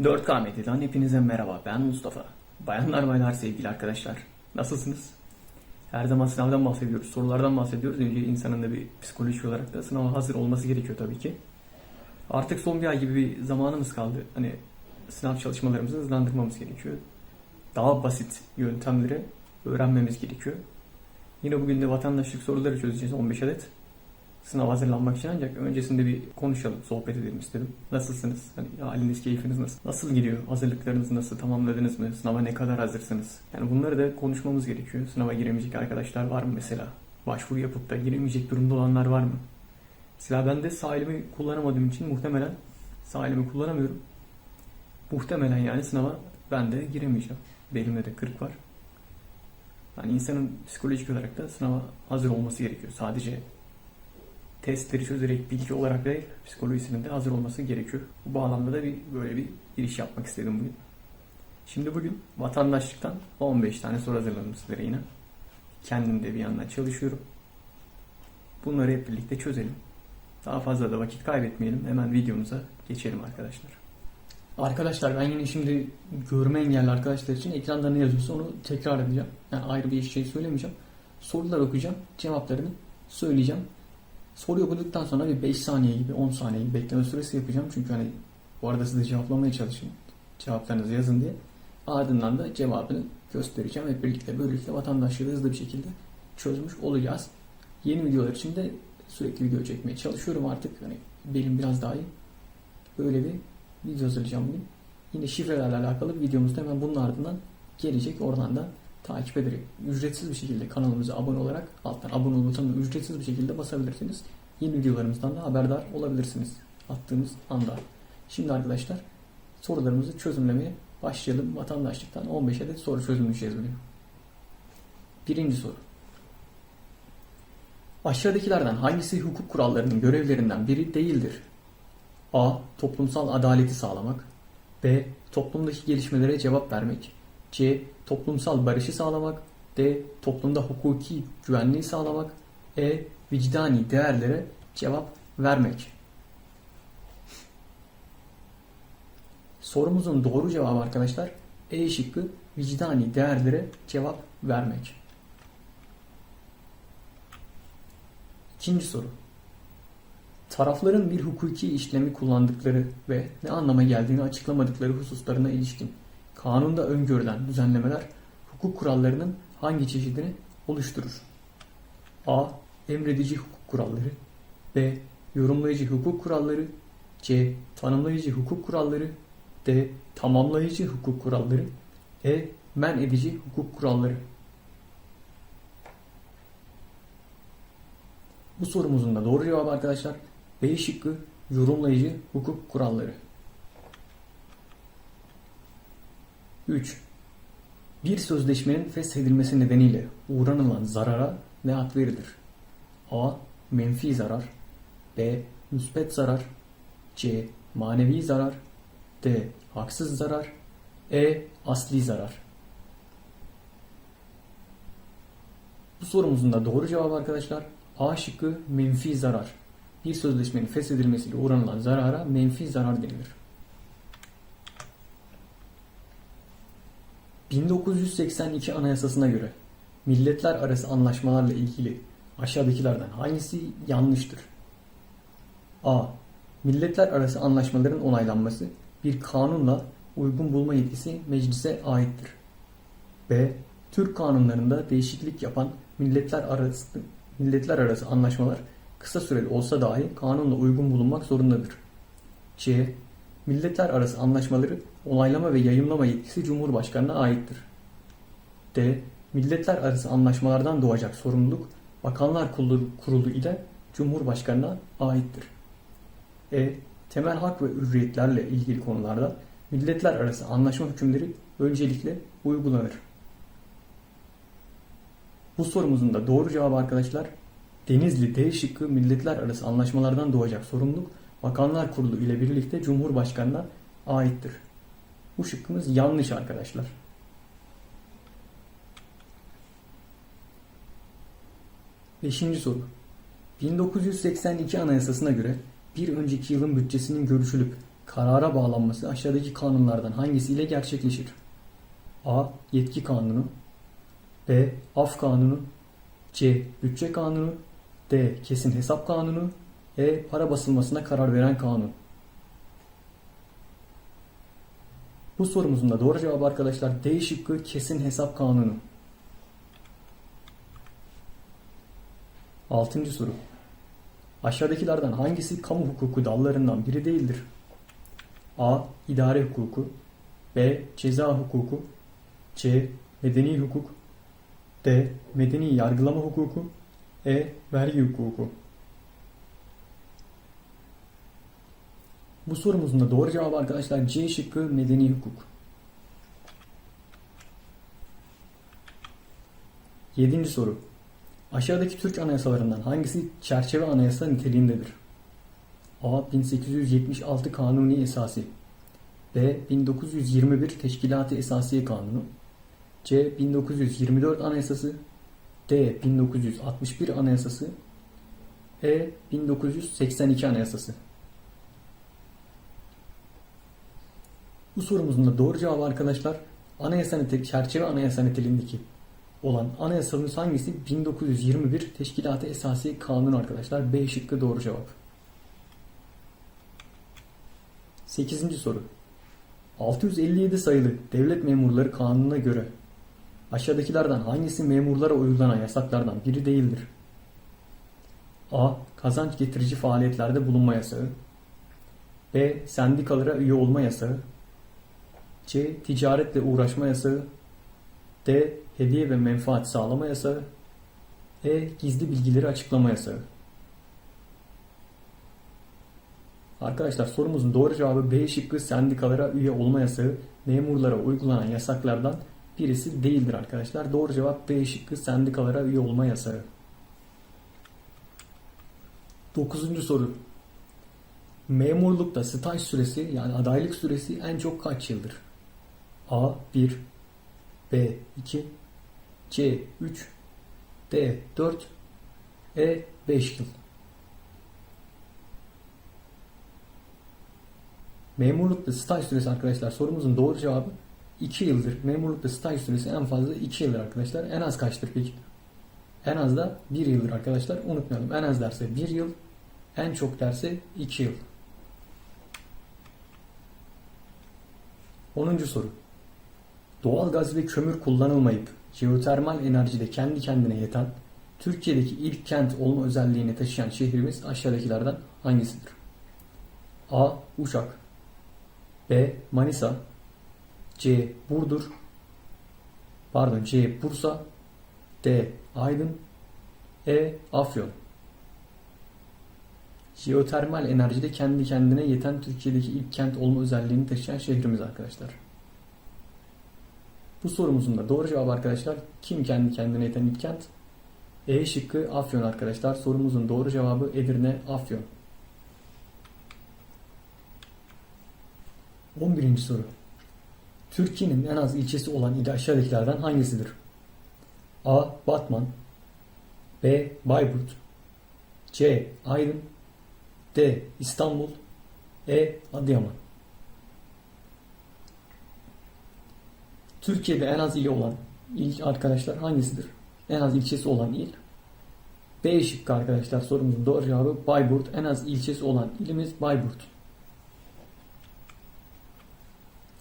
4K Medya'dan hepinize merhaba. Ben Mustafa. Bayanlar baylar sevgili arkadaşlar. Nasılsınız? Her zaman sınavdan bahsediyoruz, sorulardan bahsediyoruz. Önce insanın da bir psikolojik olarak da sınava hazır olması gerekiyor tabii ki. Artık son bir ay gibi bir zamanımız kaldı. Hani sınav çalışmalarımızı hızlandırmamız gerekiyor. Daha basit yöntemleri öğrenmemiz gerekiyor. Yine bugün de vatandaşlık soruları çözeceğiz 15 adet. Sınav hazırlanmak için ancak öncesinde bir konuşalım, sohbet edelim istedim. Nasılsınız? Hani haliniz, keyfiniz nasıl? Nasıl gidiyor? Hazırlıklarınız nasıl? Tamamladınız mı? Sınava ne kadar hazırsınız? Yani bunları da konuşmamız gerekiyor. Sınava giremeyecek arkadaşlar var mı mesela? Başvuru yapıp da giremeyecek durumda olanlar var mı? Mesela ben de sağ kullanamadığım için muhtemelen sağ elimi kullanamıyorum. Muhtemelen yani sınava ben de giremeyeceğim. Belimde de kırık var. Yani insanın psikolojik olarak da sınava hazır olması gerekiyor. Sadece testleri çözerek bilgi olarak değil, psikolojisinin de hazır olması gerekiyor. Bu bağlamda da bir böyle bir giriş yapmak istedim bugün. Şimdi bugün vatandaşlıktan 15 tane soru hazırladım sizlere yine. Kendim de bir yandan çalışıyorum. Bunları hep birlikte çözelim. Daha fazla da vakit kaybetmeyelim. Hemen videomuza geçelim arkadaşlar. Arkadaşlar ben yine şimdi görme engelli arkadaşlar için ekranda ne yazıyorsa onu tekrar edeceğim. Yani ayrı bir şey söylemeyeceğim. Sorular okuyacağım. Cevaplarını söyleyeceğim. Soruyu okuduktan sonra bir 5 saniye gibi 10 saniye gibi bekleme süresi yapacağım. Çünkü hani bu arada siz de cevaplamaya çalışın. Cevaplarınızı yazın diye. Ardından da cevabını göstereceğim. Hep birlikte böylelikle vatandaşlığı hızlı bir şekilde çözmüş olacağız. Yeni videolar için de sürekli video çekmeye çalışıyorum artık. Hani benim biraz daha iyi. Böyle bir video hazırlayacağım bugün. Yine şifrelerle alakalı bir videomuz da hemen bunun ardından gelecek. Oradan da takip ederek ücretsiz bir şekilde kanalımıza abone olarak alttan abone ol butonuna ücretsiz bir şekilde basabilirsiniz. Yeni videolarımızdan da haberdar olabilirsiniz attığımız anda. Şimdi arkadaşlar sorularımızı çözümlemeye başlayalım. Vatandaşlıktan 15 adet soru çözümleyeceğiz bugün. Birinci soru. Aşağıdakilerden hangisi hukuk kurallarının görevlerinden biri değildir? A. Toplumsal adaleti sağlamak. B. Toplumdaki gelişmelere cevap vermek. C. Toplumsal barışı sağlamak. D. Toplumda hukuki güvenliği sağlamak. E. Vicdani değerlere cevap vermek. Sorumuzun doğru cevabı arkadaşlar E şıkkı vicdani değerlere cevap vermek. İkinci soru. Tarafların bir hukuki işlemi kullandıkları ve ne anlama geldiğini açıklamadıkları hususlarına ilişkin kanunda öngörülen düzenlemeler hukuk kurallarının hangi çeşidini oluşturur? A. Emredici hukuk kuralları B. Yorumlayıcı hukuk kuralları C. Tanımlayıcı hukuk kuralları D. Tamamlayıcı hukuk kuralları E. Men edici hukuk kuralları Bu sorumuzun da doğru cevabı arkadaşlar B şıkkı yorumlayıcı hukuk kuralları. 3. Bir sözleşmenin feshedilmesi nedeniyle uğranılan zarara ne ad verilir? A. Menfi zarar B. Müspet zarar C. Manevi zarar D. Haksız zarar E. Asli zarar Bu sorumuzun da doğru cevabı arkadaşlar A şıkkı menfi zarar. Bir sözleşmenin feshedilmesiyle uğranılan zarara menfi zarar denilir. 1982 Anayasasına göre milletler arası anlaşmalarla ilgili aşağıdakilerden hangisi yanlıştır? A. Milletler arası anlaşmaların onaylanması bir kanunla uygun bulma yetkisi meclise aittir. B. Türk kanunlarında değişiklik yapan milletler arası milletler arası anlaşmalar kısa süreli olsa dahi kanunla uygun bulunmak zorundadır. C. Milletler arası anlaşmaları onaylama ve yayımlama yetkisi Cumhurbaşkanı'na aittir. D. Milletler arası anlaşmalardan doğacak sorumluluk Bakanlar Kurulu ile Cumhurbaşkanı'na aittir. E. Temel hak ve hürriyetlerle ilgili konularda milletler arası anlaşma hükümleri öncelikle uygulanır. Bu sorumuzun da doğru cevabı arkadaşlar Denizli D şıkkı milletler arası anlaşmalardan doğacak sorumluluk Bakanlar Kurulu ile birlikte Cumhurbaşkanı'na aittir. Bu şıkkımız yanlış arkadaşlar. Beşinci soru. 1982 Anayasasına göre bir önceki yılın bütçesinin görüşülüp karara bağlanması aşağıdaki kanunlardan hangisiyle gerçekleşir? A. Yetki kanunu B. Af kanunu C. Bütçe kanunu D. Kesin hesap kanunu E. Para basılmasına karar veren kanun Bu sorumuzun da doğru cevabı arkadaşlar D şıkkı kesin hesap kanunu. Altıncı soru. Aşağıdakilerden hangisi kamu hukuku dallarından biri değildir? A. İdare hukuku B. Ceza hukuku C. Medeni hukuk D. Medeni yargılama hukuku E. Vergi hukuku Bu sorumuzun da doğru cevabı arkadaşlar C şıkkı medeni hukuk. Yedinci soru. Aşağıdaki Türk anayasalarından hangisi çerçeve anayasa niteliğindedir? A. 1876 Kanuni Esası B. 1921 Teşkilat-ı Esasiye Kanunu C. 1924 Anayasası D. 1961 Anayasası E. 1982 Anayasası Bu sorumuzun da doğru cevabı arkadaşlar anayasa nite- çerçeve anayasa niteliğindeki olan anayasamız hangisi? 1921 Teşkilat-ı Esasi Kanunu arkadaşlar. B şıkkı doğru cevap. 8. soru. 657 sayılı Devlet Memurları Kanunu'na göre aşağıdakilerden hangisi memurlara uygulanan yasaklardan biri değildir? A. Kazanç getirici faaliyetlerde bulunma yasağı. B. Sendikalara üye olma yasağı. C. Ticaretle uğraşma yasağı. D. Hediye ve menfaat sağlama yasağı. E. Gizli bilgileri açıklama yasağı. Arkadaşlar sorumuzun doğru cevabı B şıkkı sendikalara üye olma yasağı memurlara uygulanan yasaklardan birisi değildir arkadaşlar. Doğru cevap B şıkkı sendikalara üye olma yasağı. Dokuzuncu soru. Memurlukta staj süresi yani adaylık süresi en çok kaç yıldır? A 1 B 2 C 3 D 4 E 5 yıl. Memurlukta staj süresi arkadaşlar sorumuzun doğru cevabı 2 yıldır. Memurlukta staj süresi en fazla 2 yıldır arkadaşlar. En az kaçtır peki? En az da 1 yıldır arkadaşlar. Unutmayalım. En az derse 1 yıl, en çok derse 2 yıl. 10. soru. Doğal gaz ve kömür kullanılmayıp jeotermal enerjide kendi kendine yeten Türkiye'deki ilk kent olma özelliğini taşıyan şehrimiz aşağıdakilerden hangisidir? A. Uşak B. Manisa C. Burdur Pardon C. Bursa D. Aydın E. Afyon Jeotermal enerjide kendi kendine yeten Türkiye'deki ilk kent olma özelliğini taşıyan şehrimiz arkadaşlar. Bu sorumuzun da doğru cevabı arkadaşlar kim kendi kendine yeten ilk kent? E şıkkı Afyon arkadaşlar. Sorumuzun doğru cevabı Edirne, Afyon. 11. soru. Türkiye'nin en az ilçesi olan il aşağıdakilerden hangisidir? A. Batman B. Bayburt C. Aydın D. İstanbul E. Adıyaman Türkiye'de en az ili olan il arkadaşlar hangisidir? En az ilçesi olan il. B şıkkı arkadaşlar sorumuzun doğru cevabı Bayburt. En az ilçesi olan ilimiz Bayburt.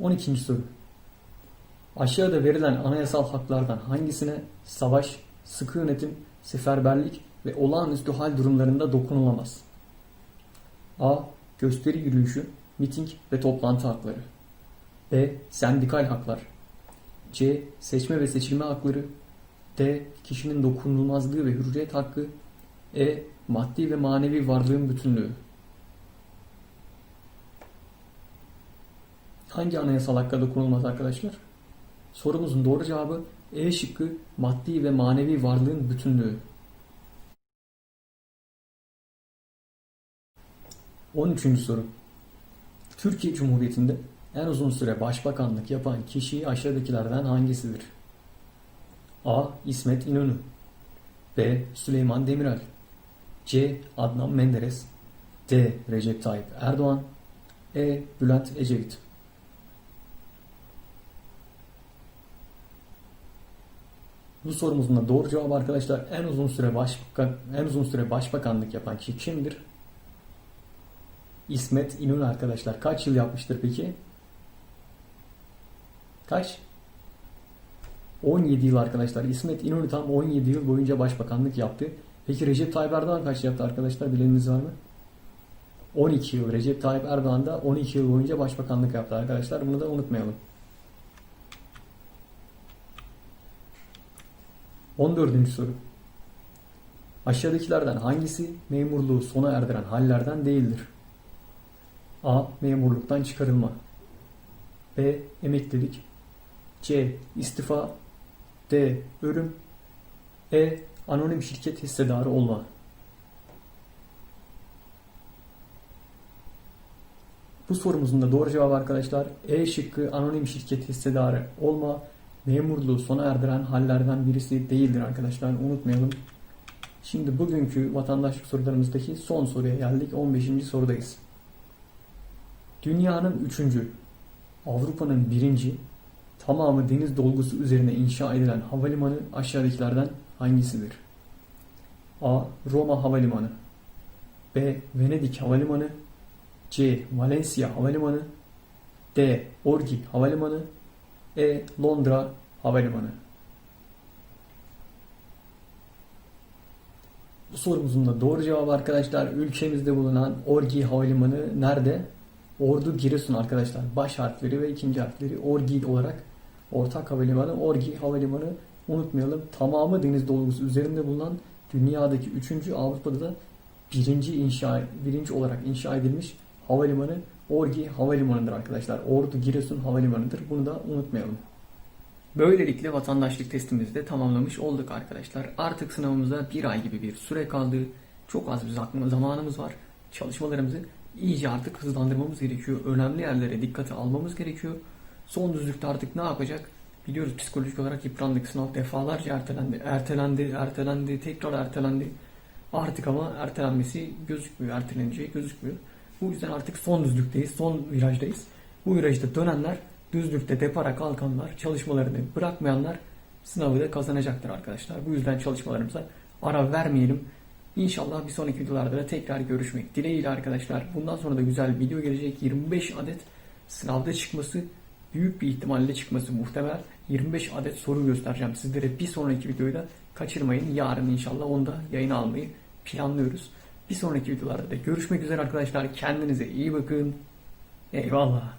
12. soru. Aşağıda verilen anayasal haklardan hangisine savaş, sıkı yönetim, seferberlik ve olağanüstü hal durumlarında dokunulamaz? A. Gösteri yürüyüşü, miting ve toplantı hakları. B. Sendikal haklar. C. Seçme ve seçilme hakları. D. Kişinin dokunulmazlığı ve hürriyet hakkı. E. Maddi ve manevi varlığın bütünlüğü. Hangi anayasal hakka dokunulmaz arkadaşlar? Sorumuzun doğru cevabı E şıkkı maddi ve manevi varlığın bütünlüğü. 13. soru. Türkiye Cumhuriyeti'nde en uzun süre başbakanlık yapan kişi aşağıdakilerden hangisidir? A. İsmet İnönü B. Süleyman Demirel C. Adnan Menderes D. Recep Tayyip Erdoğan E. Bülent Ecevit Bu sorumuzun da doğru cevabı arkadaşlar en uzun süre başbakan en uzun süre başbakanlık yapan kişi kimdir? İsmet İnönü arkadaşlar. Kaç yıl yapmıştır peki? Kaç? 17 yıl arkadaşlar. İsmet İnönü tam 17 yıl boyunca başbakanlık yaptı. Peki Recep Tayyip Erdoğan kaç yaptı arkadaşlar? Bileniniz var mı? 12 yıl. Recep Tayyip Erdoğan da 12 yıl boyunca başbakanlık yaptı arkadaşlar. Bunu da unutmayalım. 14. soru. Aşağıdakilerden hangisi memurluğu sona erdiren hallerden değildir? A. Memurluktan çıkarılma. B. Emeklilik. C. İstifa. D. Ölüm. E. Anonim şirket hissedarı olma. Bu sorumuzun da doğru cevabı arkadaşlar E şıkkı anonim şirket hissedarı olma memurluğu sona erdiren hallerden birisi değildir arkadaşlar. Unutmayalım. Şimdi bugünkü vatandaşlık sorularımızdaki son soruya geldik. 15. sorudayız. Dünyanın üçüncü, Avrupa'nın birinci, tamamı deniz dolgusu üzerine inşa edilen havalimanı aşağıdakilerden hangisidir? A. Roma Havalimanı B. Venedik Havalimanı C. Valencia Havalimanı D. Orgi Havalimanı E. Londra Havalimanı Bu sorumuzun da doğru cevabı arkadaşlar ülkemizde bulunan Orgi Havalimanı nerede? Ordu Giresun arkadaşlar. Baş harfleri ve ikinci harfleri Orgi olarak ortak havalimanı Orgi Havalimanı unutmayalım. Tamamı deniz dolgusu üzerinde bulunan dünyadaki üçüncü Avrupa'da da birinci inşa birinci olarak inşa edilmiş havalimanı Orgi Havalimanı'dır arkadaşlar. Ordu Giresun Havalimanı'dır. Bunu da unutmayalım. Böylelikle vatandaşlık testimizi de tamamlamış olduk arkadaşlar. Artık sınavımıza bir ay gibi bir süre kaldı. Çok az bir zamanımız var. Çalışmalarımızı iyice artık hızlandırmamız gerekiyor. Önemli yerlere dikkate almamız gerekiyor. Son düzlükte artık ne yapacak? Biliyoruz psikolojik olarak yıprandık. Sınav defalarca ertelendi. Ertelendi, ertelendi, tekrar ertelendi. Artık ama ertelenmesi gözükmüyor. Erteleneceği gözükmüyor. Bu yüzden artık son düzlükteyiz. Son virajdayız. Bu virajda dönenler, düzlükte depara kalkanlar, çalışmalarını bırakmayanlar sınavı da kazanacaktır arkadaşlar. Bu yüzden çalışmalarımıza ara vermeyelim. İnşallah bir sonraki videolarda da tekrar görüşmek dileğiyle arkadaşlar. Bundan sonra da güzel bir video gelecek. 25 adet sınavda çıkması büyük bir ihtimalle çıkması muhtemel. 25 adet soru göstereceğim sizlere bir sonraki videoyu da kaçırmayın. Yarın inşallah onu da yayına almayı planlıyoruz. Bir sonraki videolarda da görüşmek üzere arkadaşlar. Kendinize iyi bakın. Eyvallah.